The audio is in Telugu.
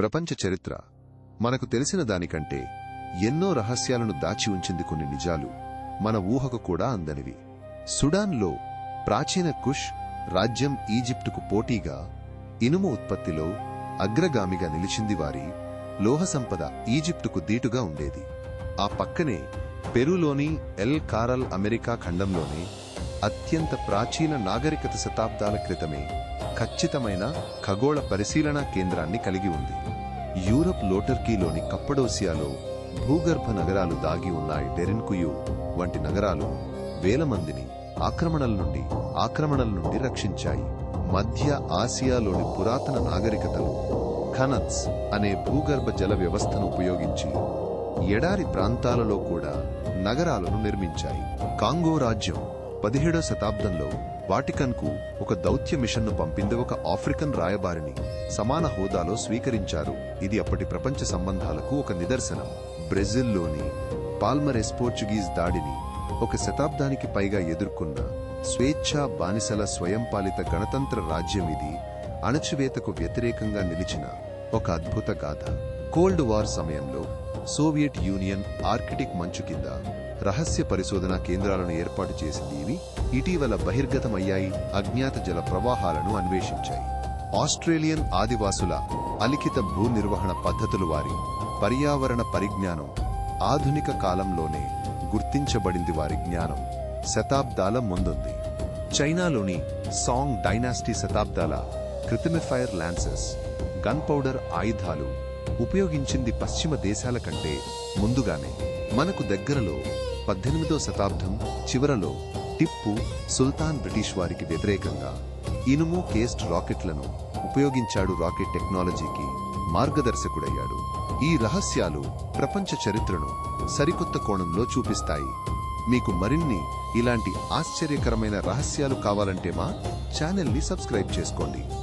ప్రపంచ చరిత్ర మనకు తెలిసిన దానికంటే ఎన్నో రహస్యాలను దాచి ఉంచింది కొన్ని నిజాలు మన ఊహకు కూడా అందనివి. సుడాన్లో ప్రాచీన కుష్ రాజ్యం ఈజిప్టుకు పోటీగా ఇనుము ఉత్పత్తిలో అగ్రగామిగా నిలిచింది వారి లోహ సంపద ఈజిప్టుకు దీటుగా ఉండేది. ఆ పక్కనే పెరులోని ఎల్ కారల్ అమెరికా ఖండంలోనే అత్యంత ప్రాచీన నాగరికత శతాబ్దాల క్రితమే ఖచ్చితమైన ఖగోళ పరిశీలనా కేంద్రాన్ని కలిగి ఉంది. యూరప్ లోటర్కీలోని కప్పడోసియాలో భూగర్భ నగరాలు దాగి ఉన్నాయి డెరెన్కుయు. వంటి నగరాలు వేల మందిని ఆక్రమణల నుండి ఆక్రమణల నుండి రక్షించాయి. మధ్య ఆసియాలోని పురాతన నాగరికతలు ఖనత్స్ అనే భూగర్భ జల వ్యవస్థను ఉపయోగించి ఎడారి ప్రాంతాలలో కూడా నగరాలను నిర్మించాయి. కాంగో రాజ్యం పదిహేడో శతాబ్దంలో వాటికన్కు ఒక దౌత్య మిషన్ను పంపింది ఒక ఆఫ్రికన్ రాయబారిని. సమాన హోదాలో స్వీకరించారు. ఇది అప్పటి ప్రపంచ సంబంధాలకు ఒక నిదర్శనం. బ్రెజిల్లోని పాల్మరెస్ పోర్చుగీస్ దాడిని ఒక శతాబ్దానికి పైగా ఎదుర్కొన్న స్వేచ్ఛా బానిసల స్వయంపాలిత గణతంత్ర రాజ్యం ఇది అణచివేతకు వ్యతిరేకంగా నిలిచిన ఒక అద్భుత గాథ. కోల్డ్ వార్ సమయంలో సోవియట్ యూనియన్ ఆర్కిటిక్ మంచు కింద రహస్య పరిశోధనా కేంద్రాలను ఏర్పాటు చేసింది ఇవి. ఇటీవల బహిర్గతమయ్యాయి అజ్ఞాత జల ప్రవాహాలను అన్వేషించాయి. ఆస్ట్రేలియన్ ఆదివాసుల అలిఖిత భూ నిర్వహణ పద్ధతులు వారి పర్యావరణ పరిజ్ఞానం ఆధునిక కాలంలోనే గుర్తించబడింది వారి జ్ఞానం శతాబ్దాల ముందుంది. చైనాలోని సాంగ్ డైనాసిటీ శతాబ్దాల క్రితమిఫైర్ ల్యాన్సెస్ గన్ పౌడర్ ఆయుధాలు ఉపయోగించింది పశ్చిమ దేశాల కంటే ముందుగానే. మనకు దగ్గరలో పద్దెనిమిదో శతాబ్దం చివరలో టిప్పు సుల్తాన్ బ్రిటిష్ వారికి వ్యతిరేకంగా ఇనుము కేస్ట్ రాకెట్లను ఉపయోగించాడు రాకెట్ టెక్నాలజీకి మార్గదర్శకుడయ్యాడు. ఈ రహస్యాలు ప్రపంచ చరిత్రను సరికొత్త కోణంలో చూపిస్తాయి. మీకు మరిన్ని ఇలాంటి ఆశ్చర్యకరమైన రహస్యాలు కావాలంటే మా ఛానల్ని సబ్స్క్రైబ్ చేసుకోండి.